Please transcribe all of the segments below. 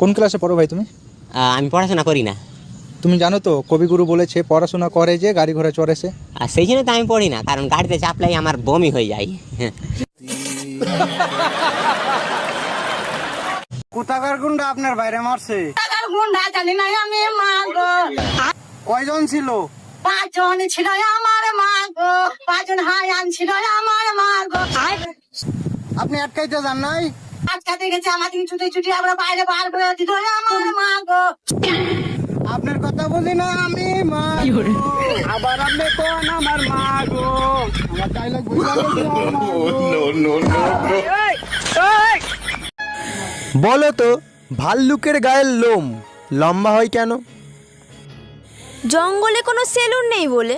কোন ক্লাসে পড়ো ভাই তুমি? আমি পড়াশোনা করি না। তুমি জানো তো কবিগুরু বলেছে পড়াশোনা করে যে গাড়ি ঘোড়া চড়ে সে। আর সেই জন্য তো আমি পড়ি না কারণ গাড়িতে চাপলাই আমার বমি হয়ে যায়। কোথাকার গুন্ডা আপনার বাইরে মারছে? গুন্ডা জানি না আমি মাগো কয়জন ছিল? পাঁচজন ছিল আমার মাগো পাঁচজন হায়ান ছিল আমার মাগো আপনি আটকাইতে যান নাই? আজকা দেখেছে আমাদের ছুটি ছুটি আমরা বাইরে বার করে দিল আমার মাগো আপনার কথা বুঝি না আমি মা আবার আপনি কোন আমার মা গো? আমার বলো তো ভাল্লুকের গায়ের লোম লম্বা হয় কেন? জঙ্গলে কোনো সেলুন নেই বলে।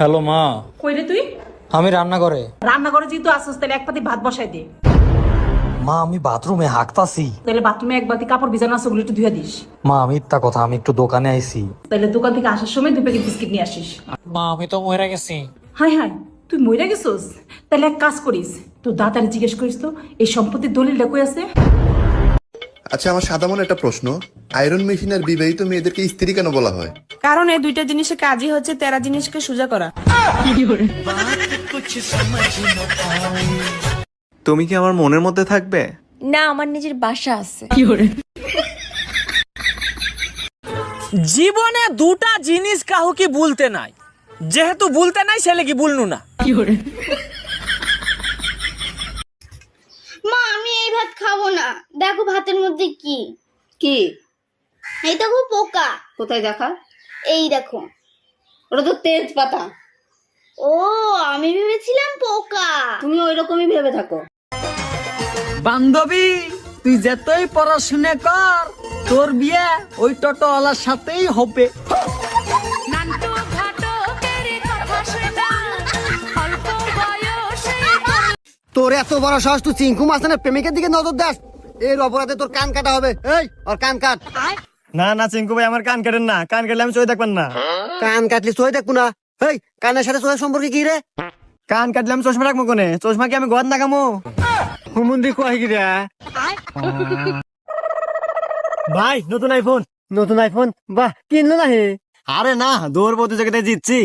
হ্যালো মা। কই রে তুই? আমি রান্না করে রান্না করে যেহেতু আসছিস তাহলে এক পাতি ভাত বসাই দে। মা আমি বাথরুমে হাঁকতাছি। তাহলে বাথরুমে এক বাতি কাপড় ভিজানো আছে ওগুলো একটু ধুয়ে দিস। মা আমি ইত্যা কথা আমি একটু দোকানে আইছি। তাহলে দোকান থেকে আসার সময় দুই প্যাকেট বিস্কিট নিয়ে আসিস। মা আমি তো মরে গেছি। হাই হাই তুই মইরা গেছিস? তাহলে এক কাজ করিস তোর দাদারে জিজ্ঞেস করিস তো এই সম্পত্তির দলিলটা কই আছে? আচ্ছা আমার সাদা মনে একটা প্রশ্ন। আয়রন মেশিন আর বিবাহিত মেয়েদেরকে স্ত্রী কেন বলা হয়? কারণ এই দুইটা জিনিসে কাজই হচ্ছে তেরা জিনিসকে সোজা করা। তুমি কি আমার মনের মধ্যে থাকবে? না আমার নিজের বাসা আছে। জীবনে দুটা জিনিস কাহু কি বলতে নাই? যেহেতু বলতে নাই ছেলে কি বলনু না মা আমি এই ভাত খাব না। দেখো ভাতের মধ্যে কি? কি? এই দেখো পোকা। কোথায় দেখা? এই দেখো। ওটা তো তেজপাতা। ও আমি ভেবেছিলাম পোকা। তুমি ওই রকমই ভেবে থাকো। বান্ধবী তুই যেতই পড়াশুনে কর তোর বিয়ে ওই টোটোওয়ালার সাথেই হবে। তোর এত বড় সাহস তুই চিঙ্কু মাস্তানের প্রেমিকের দিকে নজর দাস? এর অপরাধে তোর কান কাটা হবে। এই ওর কান কাট। না না চিঙ্কু ভাই আমার কান কাটেন না। কান কাটলে আমি চোখে দেখবেন না। কান কাটলি চোখে দেখব না। এই কানের সাথে চোখের সম্পর্কে কি রে? কান কাটলে আমি চশমা রাখব কোনে? চশমা কি আমি ঘর নাকামো হুমুন্দি কয় কি রে? ভাই নতুন আইফোন নতুন আইফোন বাহ কিনলো না হে? আরে না দৌড় প্রতিযোগিতায় জিতছি।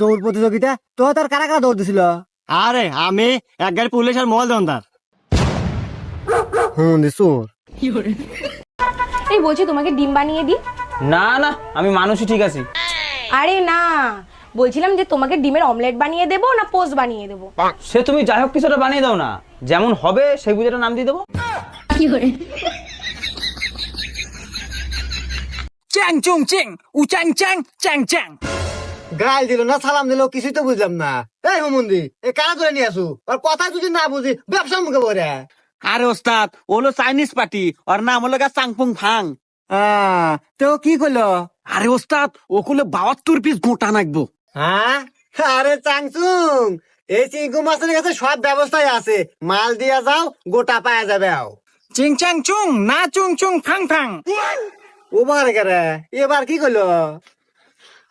দৌড় প্রতিযোগিতা তো তার কারা কারা দৌড় দিছিল? আরে আমি এক গাড়ি পুলিশ আর মহল দেন তার হুম দিছুর এই বলছি তোমাকে ডিম বানিয়ে দিই? না না আমি মানুষই ঠিক আছি। আরে না বলছিলাম যে তোমাকে ডিমের অমলেট বানিয়ে দেবো না পোস্ট বানিয়ে দেবো? সে তুমি যাই হোক কিছুটা বানিয়ে দাও না। যেমন হবে সেই বুঝেটা নাম দিয়ে দেবো। চ্যাং চুং চিং উ চ্যাং চ্যাং চ্যাং চ্যাং। গাল দিল না সালাম দিল কিছুই তো বুঝলাম না। এই এ কারা ধরে নিয়ে আসু? আর কথা যদি না বুঝি ব্যবসা মুখে বলে আরে ওস্তাদ ওলো চাইনিজ পার্টি ওর নাম হলো গা চাংপুং ফাং। তো কি করল? আরে ওস্তাদ ওগুলো বাহাত্তর পিস গোটা নাকবো। হ্যাঁ আরে চাংচুং এই চিঙ্কু মাছের কাছে সব ব্যবস্থাই আছে। মাল দিয়া যাও গোটা পায়া যাবে আও। চিং চ্যাং চুং না চুং চুং ফাং। ফাং ওবার কেরে এবার কি করল?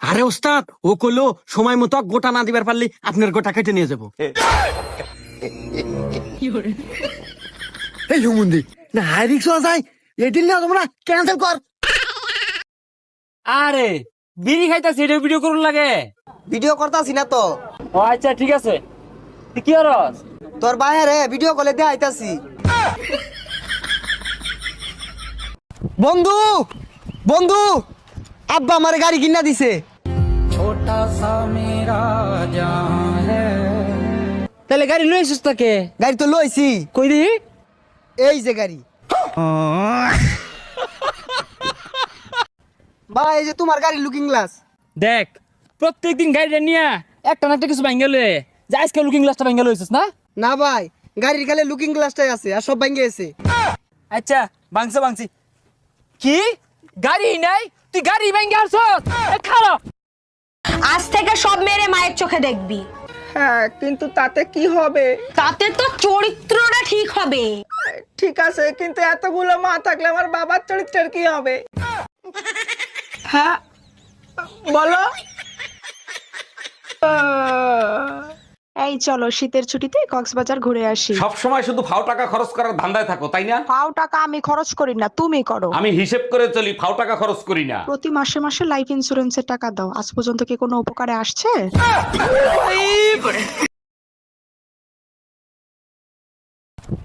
আরে ওস্তাদ ও কইলো সময় মতো গোটা না দিবার পারলি আপনার গোটা কেটে নিয়ে যাব। এই হুমুন্দি না হাই রিক্স না তোমরা ক্যান্সেল কর। আরে বিড়ি খাইতাছি এটা ভিডিও করুন লাগে। ভিডিও করতাছি না তো। ও আচ্ছা ঠিক আছে। তুই কি হরস তোর বাইরে ভিডিও কলে দিয়ে আইতাছি। বন্ধু বন্ধু আব্বা আমার গাড়ি কিনা দিছে। তাহলে গাড়ি লই আসিস তাকে? গাড়ি তো লইছি। কই দি এই যে গাড়ি। ভাই এই যে তোমার গাড়ি লুকিং গ্লাস দেখ প্রত্যেকদিন গাড়িটা নিয়া একটা না একটা কিছু ভাঙ্গে লয়ে যে আজকে লুকিং গ্লাসটা ভাঙ্গে লইছিস না? না ভাই গাড়ির গালে লুকিং গ্লাসটাই আছে আর সব ভাঙ্গে আছে আচ্ছা ভাঙছে ভাঙছি। কি? গাড়ি নাই? তুই গাড়ি ভাঙ্গে আসছ? খারাপ। আজ থেকে সব মেরে মায়ের চোখে দেখবি। হ্যাঁ কিন্তু তাতে কি হবে? তাতে তো চরিত্রটা ঠিক হবে। ঠিক আছে কিন্তু এতগুলো মা থাকলে আমার বাবার চরিত্রের কি হবে? হ্যাঁ বলো। এই চলো শীতের ছুটিতে কক্সবাজার ঘুরে আসি। সব সময় শুধু ফাও টাকা খরচ করার ধান্দায় থাকো তাই না? পাও টাকা আমি খরচ করি না তুমি করো। আমি হিসেব করে চলি ফাও টাকা খরচ করি না। প্রতি মাসে মাসে লাইফ ইন্সুরেন্সের টাকা দাও। আজ পর্যন্ত কি কোনো উপকারে আসছে?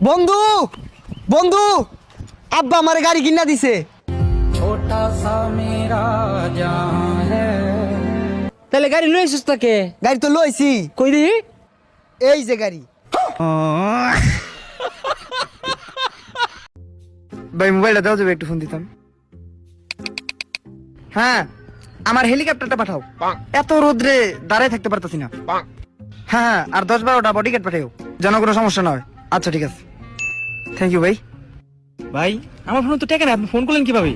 বন্ধু বন্ধু আব্বা আমার গাড়ি কিনা দিছে। তাহলে গাড়ি লই আসিস তাকে? গাড়ি তো লইছি। কই দি এই যে গাড়ি। ভাই মোবাইলটা দাও যাবে একটু ফোন দিতাম। হ্যাঁ আমার হেলিকপ্টারটা পাঠাও। এত রোদ্রে দাঁড়ায় থাকতে পারতাছি না। হ্যাঁ হ্যাঁ আর দশ বারোটা বডিগার্ড পাঠাও যেন কোনো সমস্যা না হয়। আচ্ছা ঠিক আছে। থ্যাংক ইউ ভাই। ভাই আমার ফোন তো টেকে না আপনি ফোন করলেন কীভাবে?